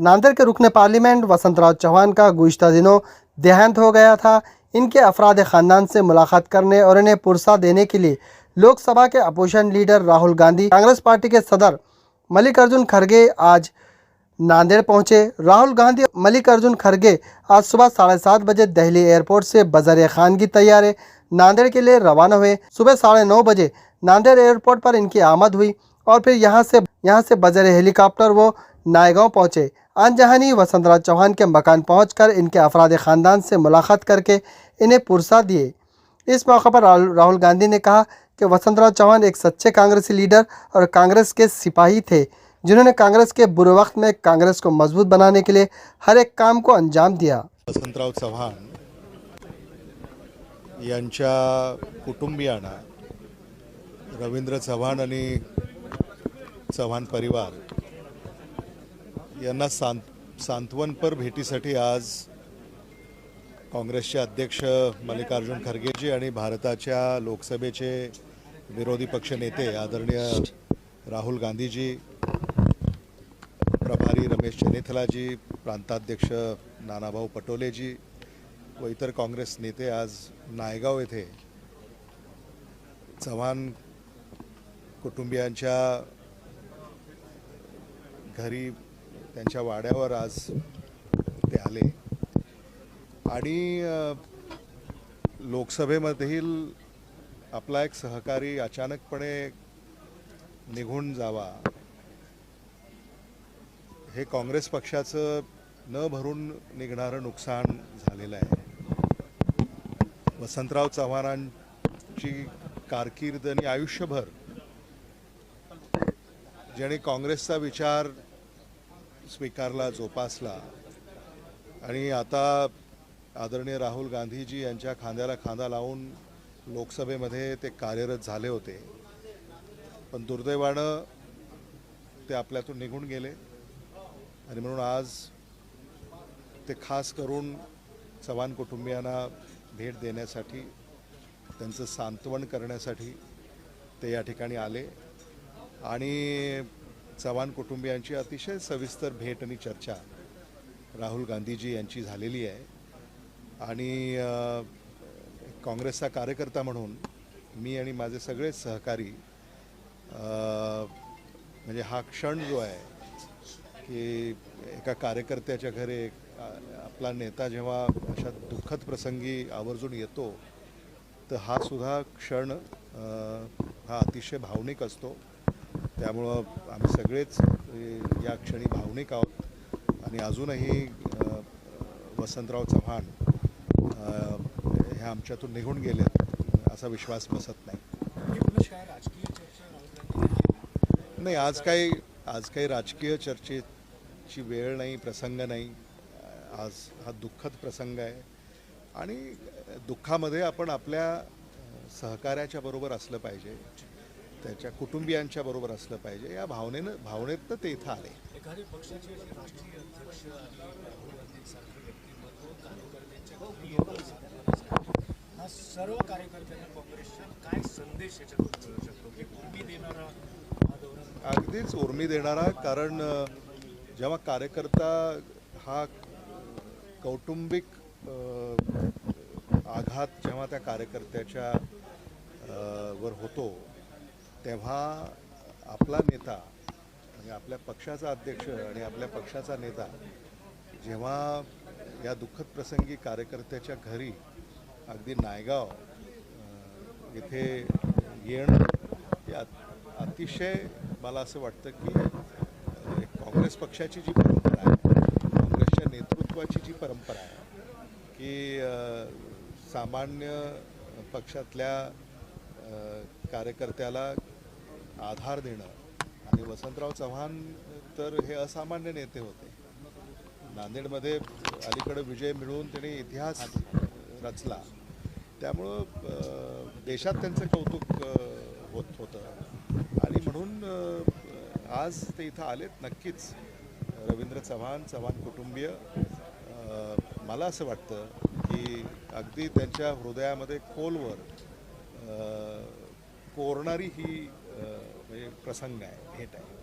नांदेड़ के रुकने पार्लियामेंट वसंतराव चौहान का गुज्तर दिनों देहांत हो गया था। इनके अफराद ख़ानदान से मुलाकात करने और इन्हें पुरसा देने के लिए लोकसभा के opposition leader Rahul Gandhi, Congress party के सदर मल्लिकार्जुन खड़गे आज नांदेड़ पहुँचे। राहुल गांधी मल्लिकार्जुन खड़गे आज सुबह साढ़े सात बजे दिल्ली एयरपोर्ट से बजर खान की तैयारी नांदेड़ के लिए रवाना हुए। सुबह साढ़े नौ बजे नांदेड़ एयरपोर्ट पर इनकी आमद हुई और फिर यहाँ से यहाँ से बजर हेलीकॉप्टर वो नायगांव पहुँचे। अनजहानी वसंतराव चौहान के मकान पहुंचकर इनके अफराद ख़ानदान से मुलाकात करके इन्हें पुरसा दिए। इस मौके पर राहुल गांधी ने कहा कि वसंतराव चौहान एक सच्चे कांग्रेसी लीडर और कांग्रेस के सिपाही थे, जिन्होंने कांग्रेस के बुरे वक्त में कांग्रेस को मज़बूत बनाने के लिए हर एक काम को अंजाम दिया। वसंतराव चव्हाण यांच्या रवींद्र चव्हाण आणि चव्हाण परिवार यांना सांत सांत्वनपर भेटीसाठी आज काँग्रेसचे अध्यक्ष मल्लिकार्जुन खरगेजी आणि भारताच्या लोकसभेचे विरोधी पक्ष नेते आदरणीय राहुल गांधीजी प्रभारी रमेश चनेथलाजी प्रांताध्यक्ष नानाभाऊ पटोलेजी व इतर काँग्रेस नेते आज नायगाव येथे चव्हाण कुटुंबियांच्या घरी त्यांच्या वाड्यावर आज ते आले. आणि लोकसभेमधील आपला एक सहकारी अचानकपणे निघून जावा हे काँग्रेस पक्षाचं न भरून निघणारं नुकसान झालेलं आहे. वसंतराव चव्हाणांची कारकीर्द आणि आयुष्यभर ज्याने काँग्रेसचा विचार स्वीकारला जोपासला. आणि आता आदरणीय राहुल गांधीजी यांच्या खांद्याला खांदा लावून लोकसभेमध्ये ते कार्यरत झाले होते. पण दुर्दैवानं ते आपल्यातून निघून गेले. आणि म्हणून आज ते खास करून चव्हाण कुटुंबियांना भेट देण्यासाठी त्यांचं सांत्वन करण्यासाठी ते या ठिकाणी आले. आणि चव्हाण कुटुंबियांची अतिशय सविस्तर भेट आणि चर्चा राहुल गांधीजी यांची झालेली आहे. आणि काँग्रेसचा कार्यकर्ता म्हणून मी आणि माझे सगळे सहकारी म्हणजे हा क्षण जो आहे की एका कार्यकर्त्याच्या घरे आपला नेता जेव्हा अशा दुःखद प्रसंगी आवर्जून येतो तर हा सुद्धा क्षण हा अतिशय भावनिक असतो. त्यामुळं आम्ही सगळेच या क्षणी भावनिक आहोत. आणि अजूनही वसंतराव चव्हाण ह्या हे आमच्यातून निघून गेलेत असा विश्वास बसत नाही. नाही आज काही आज काही राजकीय चर्चेची वेळ नाही प्रसंग नाही. आज हा दुःखद प्रसंग आहे. आणि दुःखामध्ये आपण आपल्या सहकार्याच्या बरोबर असलं पाहिजे. त्याच्या कुटुंबियांच्या बरोबर असलं पाहिजे. या भावनेनं भावनेतनं ते इथं आले. हा सर्व कार्यकर्त्यांना काँग्रेसच्या काय संदेश याच्यातून मिळू शकतो? की उर्मी देणारा दौरा? अगदीच उर्मी देणारा कारण जेव्हा कार्यकर्ता हा कौटुंबिक आघात जेव्हा त्या कार्यकर्त्याच्या वर होतो तेव्हा आपला नेता आणि आपल्या पक्षाचा अध्यक्ष आणि आपल्या पक्षाचा नेता जेव्हा या दुःखद प्रसंगी कार्यकर्त्याच्या घरी अगदी नायगाव इथे येणं हे अतिशय मला असं वाटतं की काँग्रेस पक्षाची जी परंपरा आहे काँग्रेसच्या नेतृत्वाची जी परंपरा आहे की सामान्य पक्षातल्या कार्यकर्त्याला आधार देणं. आणि वसंतराव चव्हाण तर हे असामान्य नेते होते. नांदेडमध्ये अलीकडं विजय मिळवून त्यांनी इतिहास रचला. त्यामुळं देशात त्यांचं कौतुक होत होतं. आणि म्हणून आज ते इथं आलेत नक्कीच. रवींद्र चव्हाण चव्हाण कुटुंबीय. मला असं वाटतं की अगदी त्यांच्या हृदयामध्ये खोलवर कोरणारी ही म्हणजे प्रसंग आहे भेट आहे.